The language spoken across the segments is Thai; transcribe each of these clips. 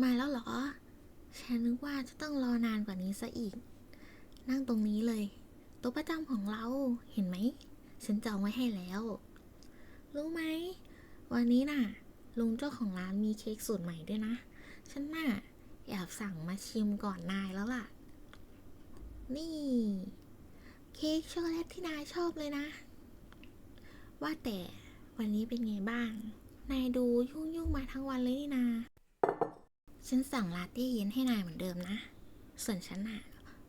มาแล้วเหรอ ฉันนึกว่าจะต้องรอนานกว่านี้ซะอีก นั่งตรงนี้เลยโต๊ะประจำของเรา เห็นไหม ฉันจองไว้ให้แล้ว รู้ไหม วันนี้น่ะ ลุงเจ้าของร้านมีเค้กสูตรใหม่ด้วยนะ ฉันน่ะแอบสั่งมาชิมก่อนนายแล้วล่ะ นี่ เค้กช็อกโกแลตที่นายชอบเลยนะ ว่าแต่วันนี้เป็นไงบ้าง นายดูยุ่งๆมาทั้งวันเลยนี่นา ฉันสั่งลาเต้เย็นให้นายเหมือนเดิมนะ ส่วนฉันน่ะ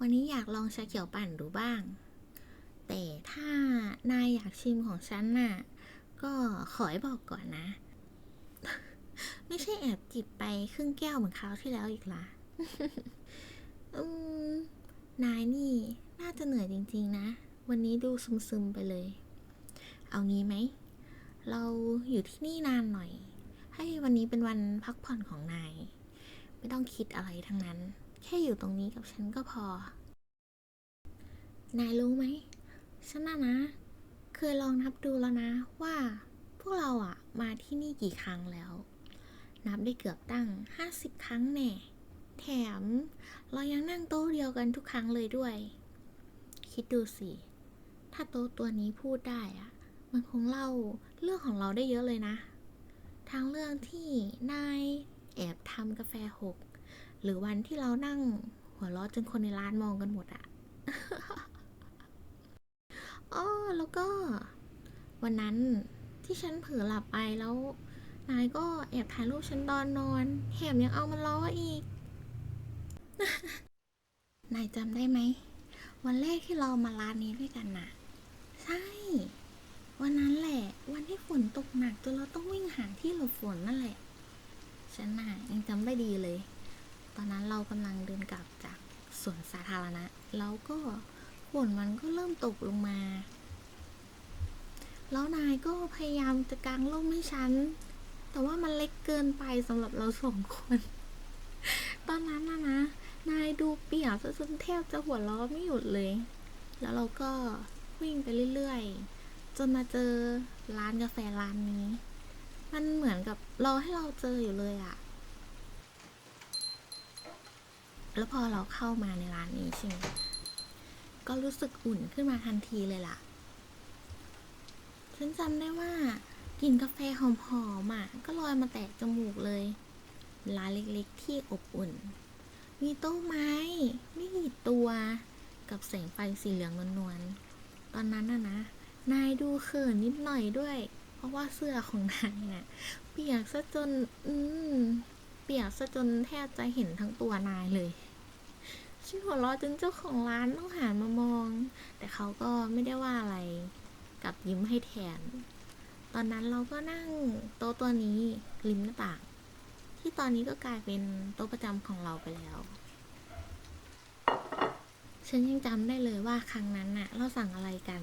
วันนี้อยากลองชาเขียวปั่นดูบ้าง แต่ถ้านายอยากชิมของฉันน่ะ ก็ขอให้บอกก่อนนะ ไม่ใช่แอบจิบไปครึ่งแก้วเหมือนคราวที่แล้วอีกละอืมนายนี่น่าจะเหนื่อยจริงๆนะ วันนี้ดูซึมๆไปเลย เอางี้ไหม เราอยู่ที่นี่นานหน่อย ให้วันนี้เป็นวันพักผ่อนของนาย ไม่ต้องคิดอะไรทั้งนั้น แค่อยู่ตรงนี้กับฉันก็พอ นายรู้ไหมฉันน่ะนะ เคยลองนับดูแล้วนะว่าพวกเราอะมาที่นี่กี่ครั้งแล้ว นับได้เกือบตั้ง 50 ครั้งแน่ แถม เรายังนั่งโต๊ะเดียวกันทุกครั้งเลยด้วย คิดดูสิ ถ้าโต๊ะตัวนี้พูดได้อะมันคงเล่าเรื่องของเราได้เยอะเลยนะ ทั้งเรื่องที่นาย แอบทำกาแฟหก หรือวันที่เรานั่งหัวเราะจนคนในร้านมองกันหมดอะอ้อแล้วก็ วันนั้นที่ฉันเผลอหลับไปแล้ว นายก็แอบถ่ายรูปฉันตอนนอนแถมยังเอามาล้ออีก นายจำได้ไหม วันแรกที่เรามาร้านนี้ด้วยกันน่ะ ใช่ วันนั้นแหละ วันที่ฝนตกหนักจนเราต้องวิ่งหาที่หลบฝนนั่นแหละ ฉันน่ะยังจำได้ดีเลย ตอนนั้นเรากำลังเดินกลับจากสวนสาธารณะ แล้วก็ฝนมันก็เริ่มตกลงมา แล้วนายก็พยายามจะกางร่มให้ฉัน แต่ว่ามันเล็กเกินไปสำหรับเราสองคน ตอนนั้นนะนะ นายดูเปียกจนแทบจะหัวเราะไม่หยุดเลย แล้วเราก็วิ่งไปเรื่อยๆ จนมาเจอร้านกาแฟร้านนี้ มันเหมือนกับรอให้เราเจออยู่เลยอะแล้วพอเราเข้ามาในร้านนี้ใช่ไหมก็รู้สึกอุ่นขึ้นมาทันทีเลยล่ะ ฉันจำได้ว่ากลิ่นกาแฟหอมๆอะ ก็ลอยมาแตะจมูกเลยร้านเล็กๆที่อบอุ่น มีโต๊ะไม้ไม่กี่ตัว กับแสงไฟสีเหลืองนวลๆ ตอนนั้นน่ะนะ นายดูเขินนิดหน่อยด้วย เพราะว่าเสื้อของนายน่ะเปียกซะจน อืม เปียกซะจนแทบจะเห็นทั้งตัวนายเลยฉันหัวเราะจนเจ้าของร้านต้องหันมามอง แต่เขาก็ไม่ได้ว่าอะไรกลับยิ้มให้แทน ตอนนั้นเราก็นั่งโต๊ะตัวนี้ริมหน้าต่าง ที่ตอนนี้ก็กลายเป็นโต๊ะประจำของเราไปแล้ว ฉันยังจำได้เลยว่าครั้งนั้นน่ะ เราสั่งอะไรกัน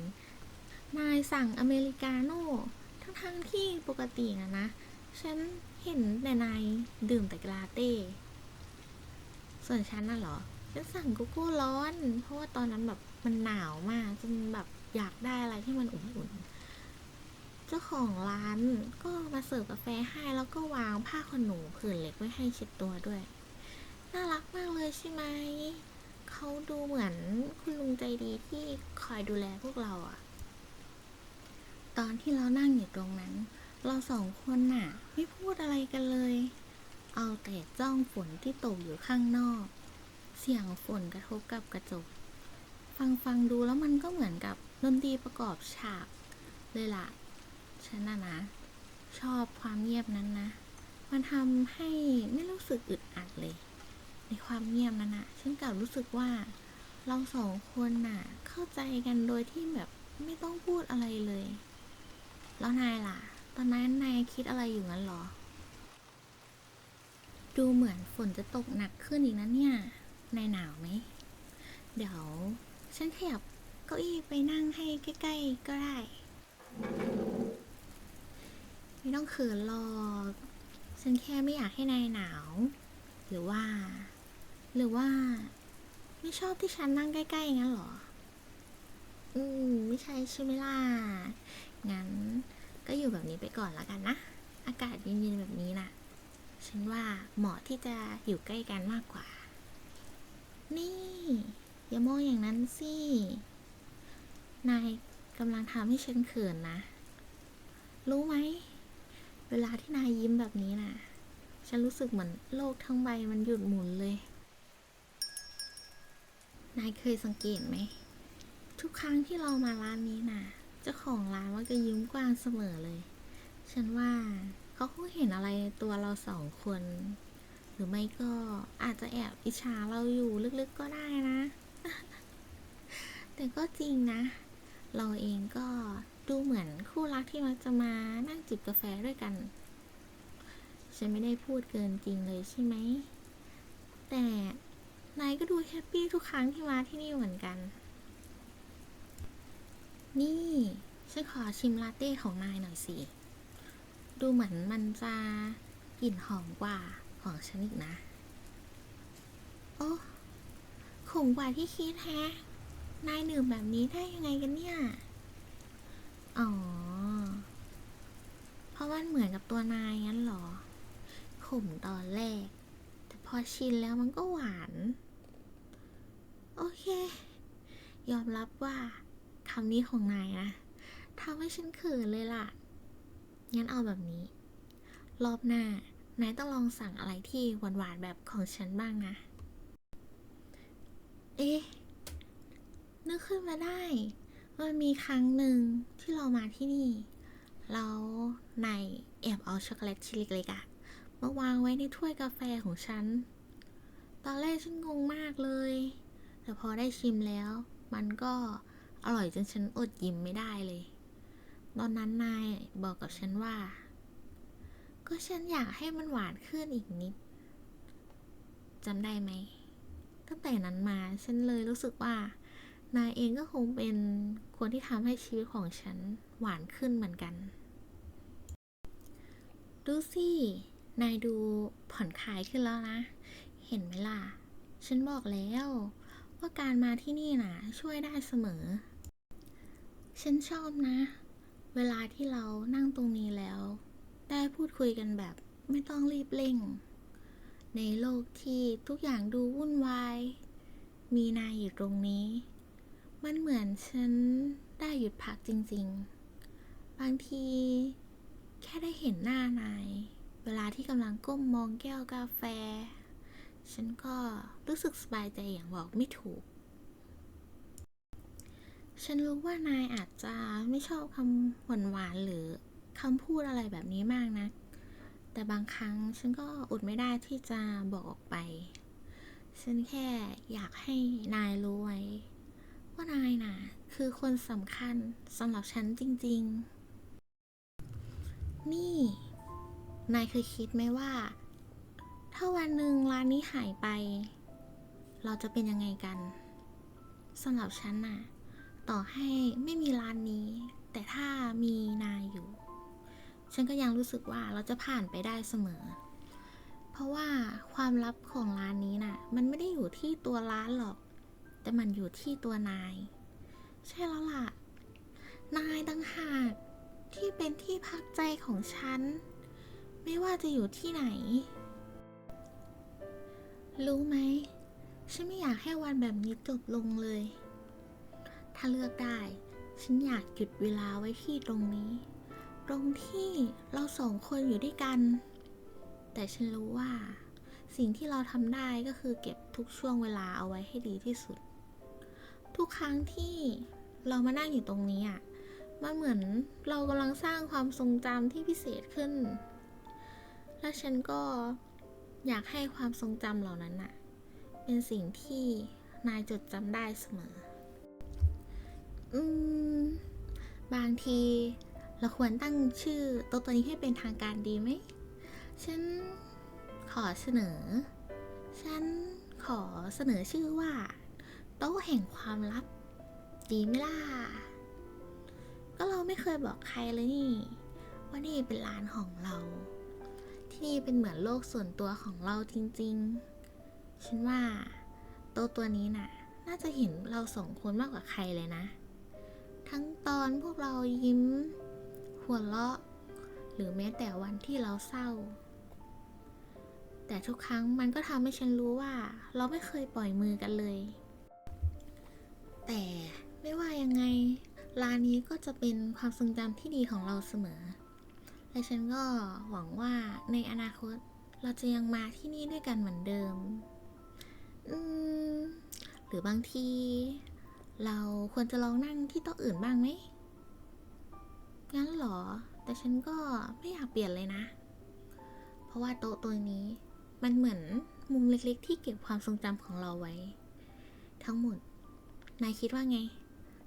นายสั่งอเมริกาโน่ ทั้งๆที่ปกตินะนะ ฉันเห็นแต่นายดื่มแต่ลาเต้ ส่วนฉันน่ะเหรอ ฉันสั่งโกโก้ร้อน เพราะว่าตอนนั้นแบบมันหนาวมากจนแบบอยากได้อะไรที่มันอุ่นๆ เจ้าของร้านก็มาเสิร์ฟกาแฟให้แล้วก็วางผ้าขนหนูผืนเล็กไว้ให้เช็ดตัวด้วย น่ารักมากเลยใช่ไหม เขาดูเหมือนคุณลุงใจดีที่คอยดูแลพวกเราอะ ตอนที่เรานั่งอยู่ตรงนั้น เราสองคนน่ะ ไม่พูดอะไรกันเลย เอาแต่จ้องฝนที่ตกอยู่ข้างนอก เสียงฝนกระทบกับกระจก ฟังฟังดูแล้วมันก็เหมือนกับดนตรีประกอบฉากเลยล่ะ ฉันน่ะนะ ชอบความเงียบนั้นนะ มันทำให้ไม่รู้สึกอึดอัดเลย ในความเงียบนั้นนะฉันกลับรู้สึกว่า เราสองคนน่ะ เข้าใจกันโดยที่แบบไม่ต้องพูดอะไรเลย แล้วนายล่ะ ตอนนั้นนายคิดอะไรอยู่งั้นเหรอ ดูเหมือนฝนจะตกหนักขึ้นอีกนะเนี่ย นายหนาวไหม เดี๋ยว ฉันขยับเก้าอี้ไปนั่งให้ใกล้ๆก็ได้ ไม่ต้องเขินหรอก ฉันแค่ไม่อยากให้นายหนาว หรือว่า หรือว่า ไม่ชอบที่ฉันนั่งใกล้ๆงั้นเหรอ อืม ไม่ใช่ใช่ไหมล่ะ งั้นก็อยู่แบบนี้ไปก่อนแล้วกันนะ อากาศเย็นๆแบบนี้น่ะ ฉันว่าเหมาะที่จะอยู่ใกล้กันมากกว่า นี่ อย่ามองอย่างนั้นสิ นายกำลังทำให้ฉันเขินนะ รู้ไหม เวลาที่นายยิ้มแบบนี้น่ะ ฉันรู้สึกเหมือนโลกทั้งใบมันหยุดหมุนเลย นายเคยสังเกตไหม ทุกครั้งที่เรามาร้านนี้น่ะ เจ้าของร้านมักจะยิ้มกว้างเสมอเลย ฉันว่าเขาคงเห็นอะไรในตัวเราสองคน หรือไม่ก็อาจจะแอบอิจฉาเราอยู่ลึกๆก็ได้นะ แต่ก็จริงนะ เราเองก็ดูเหมือนคู่รักที่มักจะมานั่งจิบกาแฟด้วยกัน ฉันไม่ได้พูดเกินจริงเลยใช่ไหม แต่นายก็ดูแฮปปี้ทุกครั้งที่มาที่นี่เหมือนกัน นี่ ฉันขอชิมลาเต้ของนายหน่อยสิ ดูเหมือนมันจะกลิ่นหอมกว่าของฉันอีกนะ โอ้ขมกว่าที่คิดแฮะ นายดื่มแบบนี้ได้ยังไงกันเนี่ย อ๋อ เพราะว่ามันเหมือนกับตัวนายงั้นเหรอ ขมตอนแรก แต่พอชินแล้วมันก็หวาน โอเค ยอมรับว่า คำนี้ของนายนะทำให้ฉันเขินเลยล่ะ งั้นเอาแบบนี้ รอบหน้านายต้องลองสั่งอะไรที่หวานๆแบบของฉันบ้างนะ เอ๊ะ นึกขึ้นมาได้ว่ามีครั้งหนึ่งที่เรามาที่นี่แล้วนแอบเอาช็อกโกแลตชิ้นเล็กๆอะมาวางไว้ในถ้วยกาแฟของฉัน ตอนแรกฉันงงมากเลย แต่พอได้ชิมแล้ว มันก็ อร่อยจนฉันอดยิ้มไม่ได้เลย ตอนนั้นนายบอกกับฉันว่า ก็ฉันอยากให้มันหวานขึ้นอีกนิดจำได้ไหม ตั้งแต่นั้นมาฉันเลยรู้สึกว่า นายเองก็คงเป็นคนที่ทำให้ชีวิตของฉันหวานขึ้นเหมือนกัน ดูสิ นายดูผ่อนคลายขึ้นแล้วนะ เห็นไหมล่ะ ฉันบอกแล้วว่าการมาที่นี่นะช่วยได้เสมอ ฉันชอบนะ เวลาที่เรานั่งตรงนี้แล้ว ได้พูดคุยกันแบบไม่ต้องรีบเร่ง ในโลกที่ทุกอย่างดูวุ่นวาย มีนายอยู่ตรงนี้ มันเหมือนฉันได้หยุดพักจริงๆ บางที แค่ได้เห็นหน้านาย เวลาที่กำลังก้มมองแก้วกาแฟ ฉันก็รู้สึกสบายใจอย่างบอกไม่ถูก ฉันรู้ว่านายอาจจะไม่ชอบคำหวานๆหรือคำพูดอะไรแบบนี้มากนะแต่บางครั้งฉันก็อดไม่ได้ที่จะบอกออกไป ฉันแค่อยากให้นายรู้ไว้ ว่านายน่ะ คือคนสำคัญสำหรับฉันจริง ๆ นี่ นายเคยคิดไหมว่า ถ้าวันหนึ่งร้านนี้หายไป เราจะเป็นยังไงกันสำหรับฉันน่ะ ต่อให้ไม่มีร้านนี้ แต่ถ้ามีนายอยู่ ฉันก็ยังรู้สึกว่าเราจะผ่านไปได้เสมอ เพราะว่าความลับของร้านนี้น่ะ มันไม่ได้อยู่ที่ตัวร้านหรอก แต่มันอยู่ที่ตัวนาย ใช่แล้วล่ะ นายตั้งหากที่เป็นที่พักใจของฉัน ไม่ว่าจะอยู่ที่ไหน รู้ไหม ฉันไม่อยากให้วันแบบนี้จบลงเลย ถ้าเลือกได้ ฉันอยากหยุดเวลาไว้ที่ตรงนี้ ตรงที่เราสองคนอยู่ด้วยกัน แต่ฉันรู้ว่า สิ่งที่เราทำได้ก็คือเก็บทุกช่วงเวลาเอาไว้ให้ดีที่สุด ทุกครั้งที่เรามานั่งอยู่ตรงนี้อะมันเหมือนเรากำลังสร้างความทรงจำที่พิเศษขึ้น และฉันก็อยากให้ความทรงจำเหล่านั้นน่ะ เป็นสิ่งที่นายจดจำได้เสมอ อืม บางที เราควรตั้งชื่อโตัวตัวนี้ให้เป็นทางการดีไหม ฉันขอเสนอ ฉันขอเสนอชื่อว่า โต๊ะแห่งความลับ ดีไหมล่ะ ก็เราไม่เคยบอกใครเลยนี่ ว่านี่เป็นร้านของเรา ที่นี่เป็นเหมือนโลกส่วนตัวของเราจริง ๆ ฉันว่า โต๊ะตัวนี้น่ะ น่าจะเห็นเราสองคนมากกว่าใครเลยนะ ทั้งตอนพวกเรายิ้ม หัวเราะ หรือแม้แต่วันที่เราเศร้า แต่ทุกครั้งมันก็ทำให้ฉันรู้ว่า เราไม่เคยปล่อยมือกันเลย แต่ไม่ว่ายังไงร้านนี้ก็จะเป็นความทรงจำที่ดีของเราเสมอ และฉันก็หวังว่าในอนาคตเราจะยังมาที่นี่ด้วยกันเหมือนเดิม อืม หรือบางที เราควรจะลองนั่งที่โต๊ะอื่นบ้างไหม งั้นเหรอ แต่ฉันก็ไม่อยากเปลี่ยนเลยนะ เพราะว่าโต๊ะตัวนี้มันเหมือนมุมเล็กๆ ที่เก็บความทรงจำของเราไว้ ทั้งหมด นายคิดว่าไง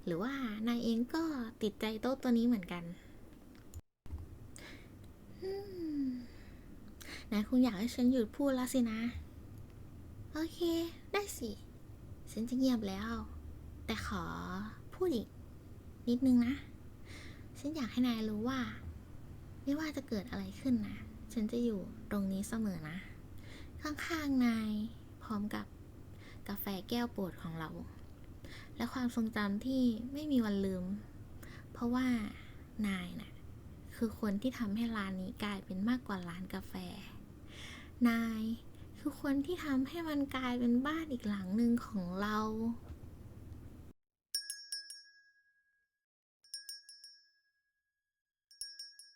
หรือว่านายเองก็ติดใจโต๊ะตัวนี้เหมือนกันอืมนายคงอยากให้ฉันหยุดพูดแล้วสินะ โอเค ได้สิ ฉันจะเงียบแล้ว แต่ขอพูดอีกนิดนึงนะ ฉันอยากให้นายรู้ว่า ไม่ว่าจะเกิดอะไรขึ้นนะ ฉันจะอยู่ตรงนี้เสมอนะ ข้างๆนายพร้อมกับกาแฟแก้วโปรดของเรา และความทรงจำที่ไม่มีวันลืม เพราะว่านายน่ะคือคนที่ทำให้ร้านนี้กลายเป็นมากกว่าร้านกาแฟ นายคือคนที่ทำให้มันกลายเป็นบ้านอีกหลังหนึ่งของเรา